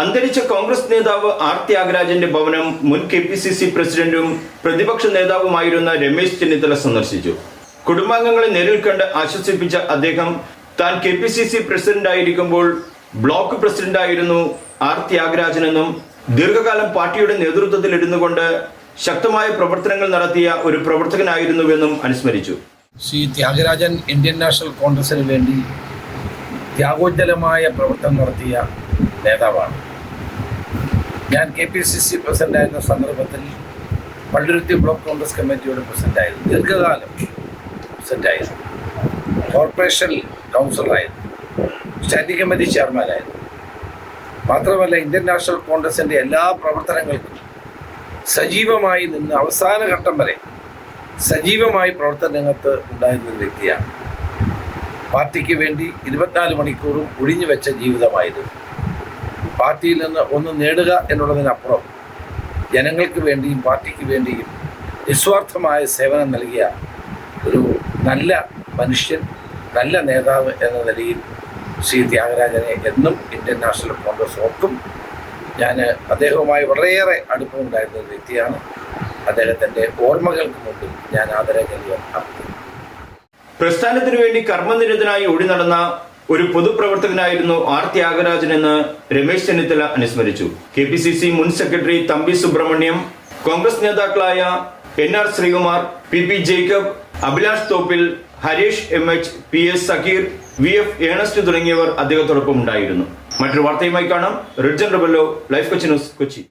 അന്തരിച്ച കോൺഗ്രസ് നേതാവ് ആർ ത്യാഗരാജന്റെ ഭവനം മുൻ കെ പി സി സി പ്രസിഡന്റും പ്രതിപക്ഷ നേതാവുമായിരുന്ന രമേശ് ചെന്നിത്തല സന്ദർശിച്ചു. കുടുംബാംഗങ്ങളെ നേരിൽ കണ്ട് ആശ്വസിപ്പിച്ച അദ്ദേഹം താൻ കെ പി സി സി പ്രസിഡന്റായിരിക്കുമ്പോൾ ബ്ലോക്ക് പ്രസിഡന്റായിരുന്നു ആർ ത്യാഗരാജനെന്നും ദീർഘകാലം പാർട്ടിയുടെ നേതൃത്വത്തിൽ ഇരുന്നുകൊണ്ട് ശക്തമായ പ്രവർത്തനങ്ങൾ നടത്തിയ ഒരു പ്രവർത്തകനായിരുന്നുവെന്നും അനുസ്മരിച്ചു. ശ്രീ ത്യാഗരാജൻ ഇന്ത്യൻ നാഷണൽ കോൺഗ്രസിന് വേണ്ടി ത്യാഗോജ്ജലമായ പ്രവർത്തനം നടത്തിയ നേതാവാണ്. ഞാൻ കെ പി സി സി പ്രസിഡന്റായിരുന്ന സന്ദർഭത്തിൽ പള്ളുരുത്തി ബ്ലോക്ക് കോൺഗ്രസ് കമ്മിറ്റിയുടെ പ്രസിഡന്റായിരുന്നു ദീർഘകാലം പ്രസിഡന്റായിരുന്നു കോർപ്പറേഷൻ കൗൺസിലറായിരുന്നു. സ്റ്റാൻഡിംഗ് കമ്മിറ്റി ചെയർമാനായിരുന്നു. മാത്രമല്ല ഇന്ത്യൻ നാഷണൽ കോൺഗ്രസിന്റെ എല്ലാ പ്രവർത്തനങ്ങൾക്കും സജീവമായി നിന്ന് അവസാന ഘട്ടം വരെ സജീവമായി പ്രവർത്തന രംഗത്ത് ഉണ്ടായിരുന്ന വ്യക്തിയാണ്. പാർട്ടിക്ക് വേണ്ടി ഇരുപത്തിനാല് മണിക്കൂറും ഒഴിഞ്ഞു വെച്ച ജീവിതമായിരുന്നു. പാർട്ടിയിൽ നിന്ന് ഒന്ന് നേടുക എന്നുള്ളതിനപ്പുറം ജനങ്ങൾക്ക് വേണ്ടിയും പാർട്ടിക്ക് വേണ്ടിയും നിസ്വാർത്ഥമായ സേവനം നൽകിയ ഒരു നല്ല മനുഷ്യൻ നല്ല നേതാവ് എന്ന നിലയിൽ ശ്രീ ത്യാഗരാജനെ എന്നും ഇന്ത്യൻ നാഷണൽ കോൺഗ്രസ് ഓർക്കും. ഞാൻ അദ്ദേഹവുമായി വളരെയേറെ അടുപ്പമുണ്ടായിരുന്ന ഒരു വ്യക്തിയാണ്. അദ്ദേഹത്തിന്റെ ഓർമ്മകൾക്ക് മുമ്പിൽ ഞാൻ ആദരാഞ്ജലികൾ അർപ്പിക്കുന്നു. പ്രസ്ഥാനത്തിനു വേണ്ടി കർമ്മനിരതനായി ഓടി നടന്ന ഒരു പൊതുപ്രവർത്തകനായിരുന്നു ആർ ത്യാഗരാജൻ എന്ന് രമേശ് ചെന്നിത്തല അനുസ്മരിച്ചു. കെ പി സി സി മുൻ സെക്രട്ടറി തമ്പി സുബ്രഹ്മണ്യം കോൺഗ്രസ് നേതാക്കളായ N R Sreekumar P P Jacob Abhilash Thoppil Harish M H P S Zakir V F Ernest തുടങ്ങിയവർ അദ്ദേഹത്തോടൊപ്പം ഉണ്ടായിരുന്നു. മറ്റൊരു വാർത്തയുമായി കാണാം. റിഡ്ജൻ Rabello life Kochi news Kochi.